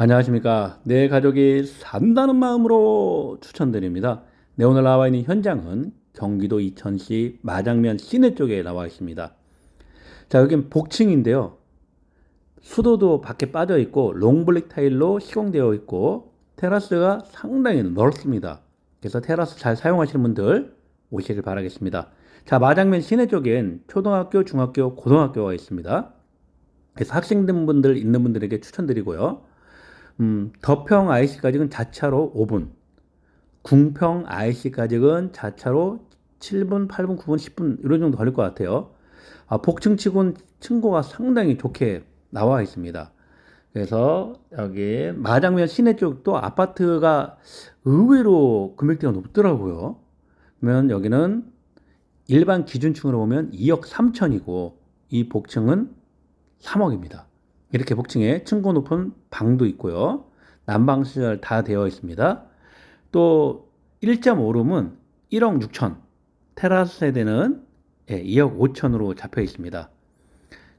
안녕하십니까. 내 가족이 산다는 마음으로 추천드립니다. 네, 오늘 나와 있는 현장은 경기도 이천시 마장면 시내 쪽에 나와 있습니다. 자, 여긴 복층인데요. 수도도 밖에 빠져 있고 롱블릭 타일로 시공되어 있고 테라스가 상당히 넓습니다. 그래서 테라스 잘 사용하시는 분들 오시길 바라겠습니다. 자, 마장면 시내 쪽엔 초등학교, 중학교, 고등학교가 있습니다. 그래서 학생분들 있는 분들에게 추천드리고요. 음, 덕평 IC까지는 자차로 5분, 궁평 IC까지는 자차로 7분, 8분, 9분, 10분 이런 정도 걸릴 것 같아요. 아, 복층치곤 층고가 상당히 좋게 나와 있습니다. 그래서 여기 마장면 시내 쪽도 아파트가 의외로 금액대가 높더라고요. 그러면 여기는 일반 기준층으로 보면 2억 3천이고 이 복층은 3억입니다. 이렇게 복층에 층고 높은 방도 있고요. 난방 시설 다 되어 있습니다. 또 1.5룸은 1억 6천, 테라스 세대는 2억 5천으로 잡혀 있습니다.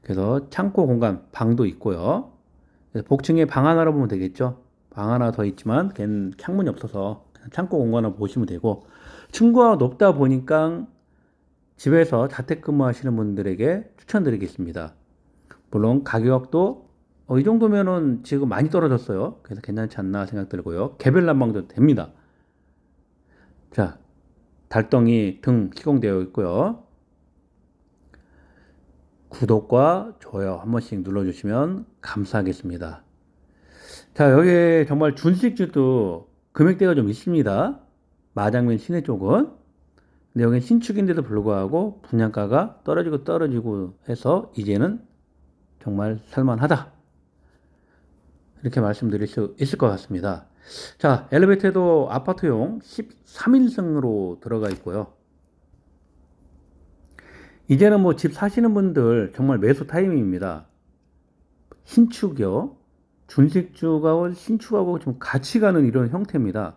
그래서 창고 공간 방도 있고요. 복층에 방 하나로 보면 되겠죠. 방 하나 더 있지만 걔는 창문이 없어서 창고 공간을 보시면 되고 층고가 높다 보니까 집에서 자택근무 하시는 분들에게 추천드리겠습니다. 물론 가격도 어, 이 정도면은 지금 많이 떨어졌어요. 그래서 괜찮지 않나 생각 들고요. 개별 난방도 됩니다. 자, 달덩이 등 시공되어 있고요. 구독과 좋아요 한 번씩 눌러주시면 감사하겠습니다. 자, 여기 정말 준식주도 금액대가 좀 있습니다. 마장면 시내 쪽은. 근데 여기는 신축인데도 불구하고 분양가가 떨어지고 떨어지고 해서 이제는 정말 살만하다. 이렇게 말씀드릴 수 있을 것 같습니다. 자, 엘리베이터도 아파트용 13인승으로 들어가 있고요. 이제는 뭐 집 사시는 분들 정말 매수 타이밍입니다. 신축이요. 준식주가 신축하고 좀 같이 가는 이런 형태입니다.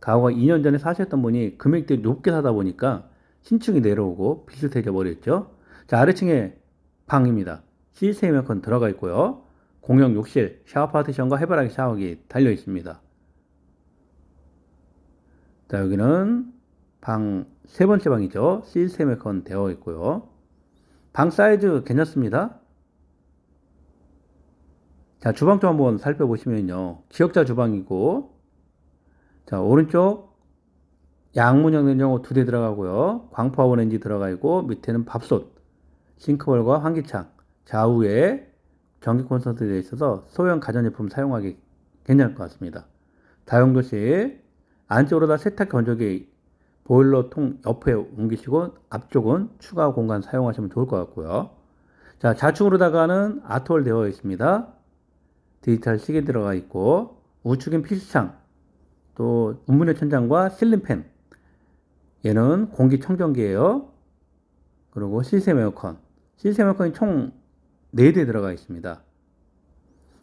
가오가 2년 전에 사셨던 분이 금액대 높게 사다 보니까 신축이 내려오고 비슷해져 버렸죠. 자, 아래층에 방입니다. 시스템 에어컨 들어가 있고요. 공용 욕실, 샤워 파티션과 해바라기 샤워기 달려 있습니다. 자, 여기는 방 세 번째 방이죠. 시스템 에어컨 되어 있고요. 방 사이즈 괜찮습니다. 자, 주방 좀 한번 살펴보시면요. 기역자 주방이고, 자, 오른쪽 양문형 냉장고 두 대 들어가고요. 광파워 렌지 들어가 있고, 밑에는 밥솥, 싱크볼과 환기창, 좌우에 전기 콘센트가 되어 있어서 소형 가전제품 사용하기 괜찮을 것 같습니다. 다용도실 안쪽으로 다 세탁 건조기 보일러 통 옆에 옮기시고 앞쪽은 추가 공간 사용하시면 좋을 것 같고요. 자 좌측으로다가는 아트홀 되어 있습니다. 디지털 시계 들어가 있고 우측엔 PC창 또 운문의 천장과 실린팬 얘는 공기청정기예요. 그리고 시스템 에어컨 시스템 에어컨이 총 4대 들어가 있습니다.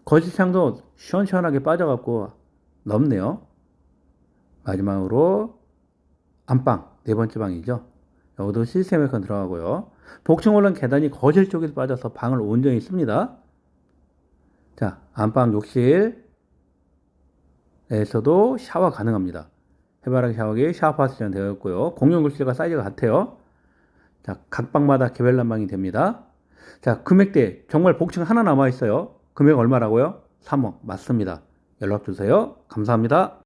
거실창도 시원시원하게 빠져갖고 넓네요. 마지막으로 안방, 네 번째 방이죠. 여기도 시스템 에어컨 들어가고요. 복층 올라 계단이 거실 쪽에서 빠져서 방을 온전히 씁니다. 자, 안방 욕실에서도 샤워 가능합니다. 해바라기 샤워기 샤워 파티션 되어 있고요. 공용 욕실과 사이즈가 같아요. 자, 각 방마다 개별 난방이 됩니다. 자, 금액대 정말 복층 하나 남아 있어요. 금액 얼마라고요? 3억 맞습니다. 연락 주세요. 감사합니다.